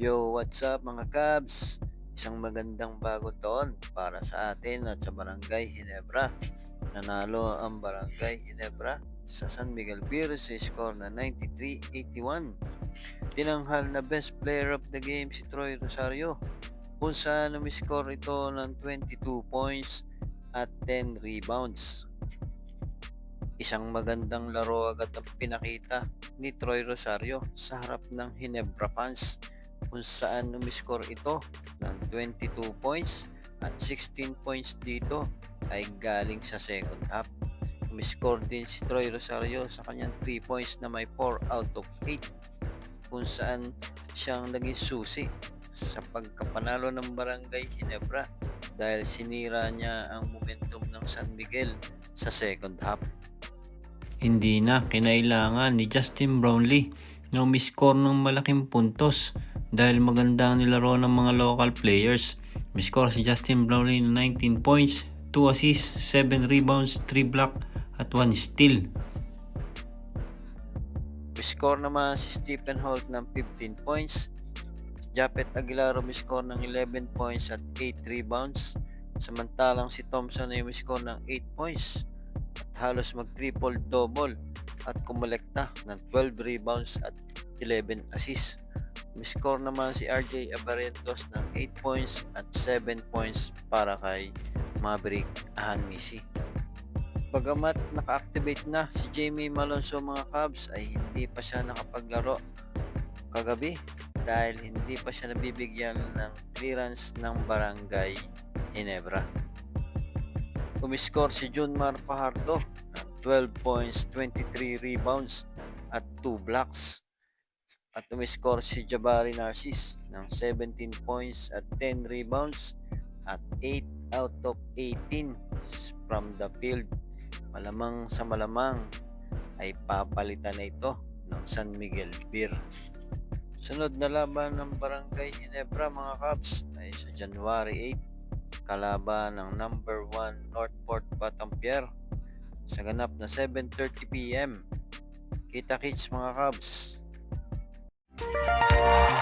Yo, what's up mga Cubs? Isang magandang bagong taon para sa atin at sa Barangay Ginebra. Nanalo ang Barangay Ginebra sa San Miguel Beer sa score na 93-81. Tinanghal na best player of the game si Troy Rosario kung saan umiscore ito ng 22 points at 10 rebounds. Isang magandang laro agad ang pinakita ni Troy Rosario sa harap ng Hinebra fans kung saan umiscore ito ng 22 points at 16 points dito ay galing sa second half. Umiscore din si Troy Rosario sa kanyang 3 points na may 4 out of 8 kung saan siyang naging susi sa pagkapanalo ng Barangay Ginebra dahil sinira niya ang momentum ng San Miguel sa second half. Hindi na kinailangan ni Justin Brownlee na umiscore ng malaking puntos dahil maganda ang nilaro ng mga local players. Umiscore si Justin Brownlee ng 19 points, 2 assists, 7 rebounds, 3 block at 1 steal. Score naman si Stephen Holt ng 15 points. Japet Aguilar umiscore ng 11 points at 8 rebounds. Samantalang si Thompson ay umiscore ng 8 points at halos mag-triple double at kumolekta ng 12 rebounds at 11 assists. Umiscore naman si RJ Abarrientos ng 8 points at 7 points para kay Maverick Ahanmisi. Bagamat naka-activate na si Jamie Malonzo mga Cubs ay hindi pa siya nakapaglaro kagabi dahil hindi pa siya nabibigyan ng clearance ng barangay Ginebra. Umiscore si Junmar Pajardo ng 12 points, 23 rebounds at 2 blocks. At umiscore si Jabari Narcis ng 17 points at 10 rebounds at 8 out of 18 from the field. Malamang sa malamang ay papalitan na ito ng San Miguel Beer. Sunod na laban ng Barangay Ginebra mga Cubs ay sa January 8 kalaban ng number 1 Northport Batampier sa ganap na 7.30pm. Kita kits mga Cubs! Música